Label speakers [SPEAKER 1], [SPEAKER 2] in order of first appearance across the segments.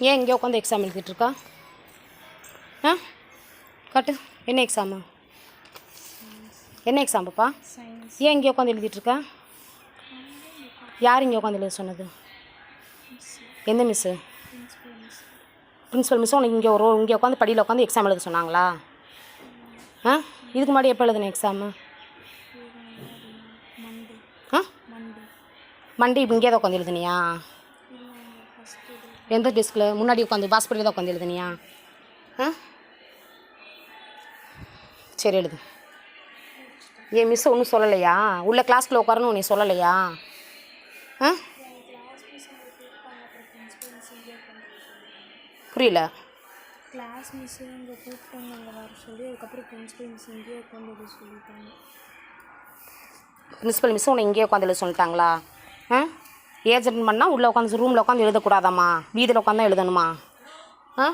[SPEAKER 1] ஏன் இங்கே உட்காந்து எக்ஸாம் எழுதிட்டுருக்கா? ஆ? கட்டு. என்ன எக்ஸாமு என்ன எக்ஸாம் பாப்பா? ஏன் இங்கே உட்காந்து எழுதிட்டுருக்கா? யார் இங்கே உட்காந்து எழுத சொன்னது? எந்த மிஸ்ஸு
[SPEAKER 2] பிரின்சிபல் மிஸ்
[SPEAKER 1] பிரின்ஸிபல் மிஸ்ஸும் உனக்கு இங்கே ஒரு இங்கே உட்காந்து படியில் உட்காந்து எக்ஸாம் எழுத சொன்னாங்களா? ஆ? இதுக்கு முன்னாடி எப்போ எழுதுன எக்ஸாமு ஆ?
[SPEAKER 2] மண்டே.
[SPEAKER 1] இப்போ இங்கே தான் உட்காந்து எழுதுனியா? எந்த டெஸ்கில் முன்னாடி உட்காந்து பாஸ்பரியில் தான் உட்காந்து எழுதுனியா? ஆ? சரி எழுது. ஏன் மிஸ் ஒன்றும் சொல்லலையா? உள்ள கிளாஸ்க்குள்ள உட்காரணும் நீ சொல்லலையா? ஆ?
[SPEAKER 2] இங்கே
[SPEAKER 1] புரியல
[SPEAKER 2] கிளாஸ் மிஸ் இங்கே கூப்பிட்டாங்க அங்கே வர சொல்லி அதுக்கப்புறம் பிரின்சிபல் மிஸ் இங்கேயே உட்காந்து இது சொல்லிட்டாங்க.
[SPEAKER 1] பிரின்சிபல் மிஸ் உன்னை இங்கேயே உட்காந்து சொல்லிட்டாங்களா? ஏஜென்ட் பண்ணால் உள்ளே உட்காந்து ரூமில் உட்காந்து எழுதக்கூடாதாம்மா? வீதியில் உட்காந்து எழுதணுமா? ஆ?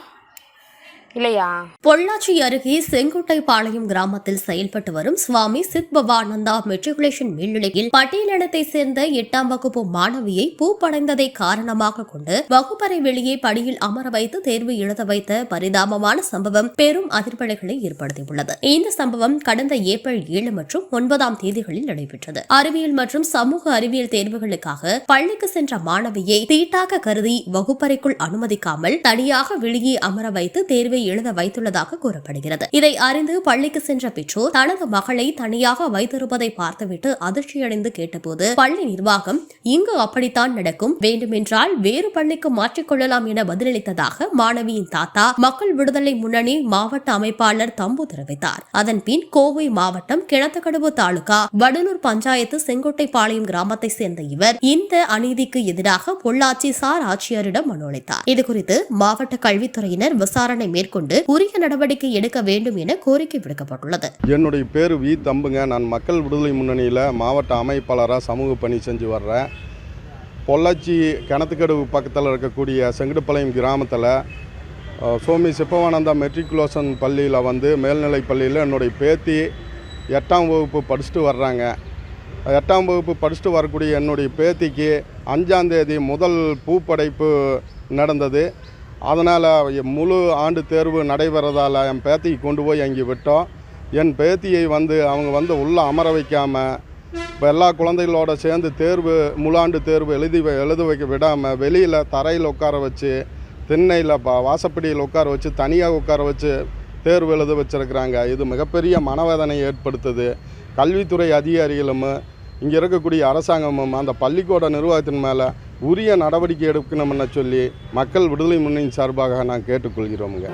[SPEAKER 1] இல்லையா?
[SPEAKER 3] பொள்ளாச்சி அருகே செங்குட்டைப்பாளையம் கிராமத்தில் செயல்பட்டு வரும் சுவாமி சித் பவானந்தா மெட்ரிகுலேஷன் மேல்நிலையில் பட்டியலினத்தை சேர்ந்த எட்டாம் வகுப்பு மாணவியை பூப்படைந்ததை காரணமாக கொண்டு வகுப்பறை வெளியே படியில் அமர வைத்து தேர்வு எழுத வைத்த பரிதாபமான சம்பவம் பெரும் அதிர்வலைகளை ஏற்படுத்தியுள்ளது. இந்த சம்பவம் கடந்த ஏப்ரல் ஏழு மற்றும் ஒன்பதாம் தேதிகளில் நடைபெற்றது. அறிவியல் மற்றும் சமூக அறிவியல் தேர்வுகளுக்காக பள்ளிக்கு சென்ற மாணவியை தீட்டாக கருதி வகுப்பறைக்குள் அனுமதிக்காமல் தனியாக வெளியே அமர வைத்து தேர்வை எழுத வைத்துள்ளதாக கூறப்படுகிறது. இதை அறிந்து பள்ளிக்கு சென்ற பெற்றோர் தனது மகளை தனியாக வைத்திருப்பதை பார்த்துவிட்டு அதிர்ச்சியடைந்து கேட்டபோது பள்ளி நிர்வாகம் இங்கு அப்படித்தான் நடக்கும். வேண்டுமென்றால் வேறு பள்ளிக்கு மாற்றிக்கொள்ளலாம் என பதிலளித்ததாக மாணவியின் தாத்தா மக்கள் விடுதலை முன்னணி மாவட்ட அமைப்பாளர் தம்பு தெரிவித்தார். அதன் பின் கோவை மாவட்டம் கிணத்துக்கடவு தாலுகா வடலூர் பஞ்சாயத்து செங்கோட்டைப்பாளையம் கிராமத்தை சேர்ந்த இவர் இந்த அநீதிக்கு எதிராக பொள்ளாச்சி சார் ஆட்சியரிடம் மனு அளித்தார். இதுகுறித்து மாவட்ட கல்வித்துறையினர் விசாரணை மேற்கொண்டு உரிய நடவடிக்கை எடுக்க வேண்டும் என கோரிக்கை விடுக்கப்பட்டுள்ளது.
[SPEAKER 4] என்னுடைய பேர் வி. தம்புங்க. நான் மக்கள் விடுதலை முன்னணியில் மாவட்ட அமைப்பாளராக சமூக பணி செஞ்சு வர்றேன். பொள்ளாச்சி கிணத்துக்கடவு பக்கத்தில் இருக்கக்கூடிய செங்கடுப்பாளையம் கிராமத்தில் சுவாமி சிப்பவானந்தா மெட்ரிகுலேஷன் பள்ளியில் வந்து மேல்நிலை பள்ளியில் என்னுடைய பேத்தி எட்டாம் வகுப்பு படிச்சுட்டு வர்றாங்க. எட்டாம் வகுப்பு படிச்சுட்டு வரக்கூடிய என்னுடைய பேத்திக்கு அஞ்சாந்தேதி முதல் பூப்படைப்பு நடந்தது. அதனால் முழு ஆண்டு தேர்வு நடைபெறதால் என் பேத்தியை கொண்டு போய் அங்கே விட்டோம். என் பேத்தியை வந்து அவங்க வந்து உள்ளே அமர வைக்காமல் இப்போ எல்லா குழந்தைகளோட சேர்ந்து தேர்வு முழாண்டு தேர்வு எழுதி வை- எழுத வைக்க விடாமல் வெளியில் தரையில் உட்கார வச்சு திண்ணையில் பா வாசப்படியில் உட்கார வச்சு தனியாக உட்கார வச்சு தேர்வு எழுத வச்சுருக்கிறாங்க. இது மிகப்பெரிய மனவேதனை ஏற்படுத்துது. கல்வித்துறை அதிகாரிகளும் இங்கே இருக்கக்கூடிய அரசாங்கமும் அந்த பள்ளிக்கூட நிர்வாகத்தின் மேலே உரிய நடவடிக்கை எடுக்கணும்னு சொல்லி மக்கள் விடுதலை முன்னணி சார்பாக நான் கேட்டுக்கொள்கிறோமுங்க.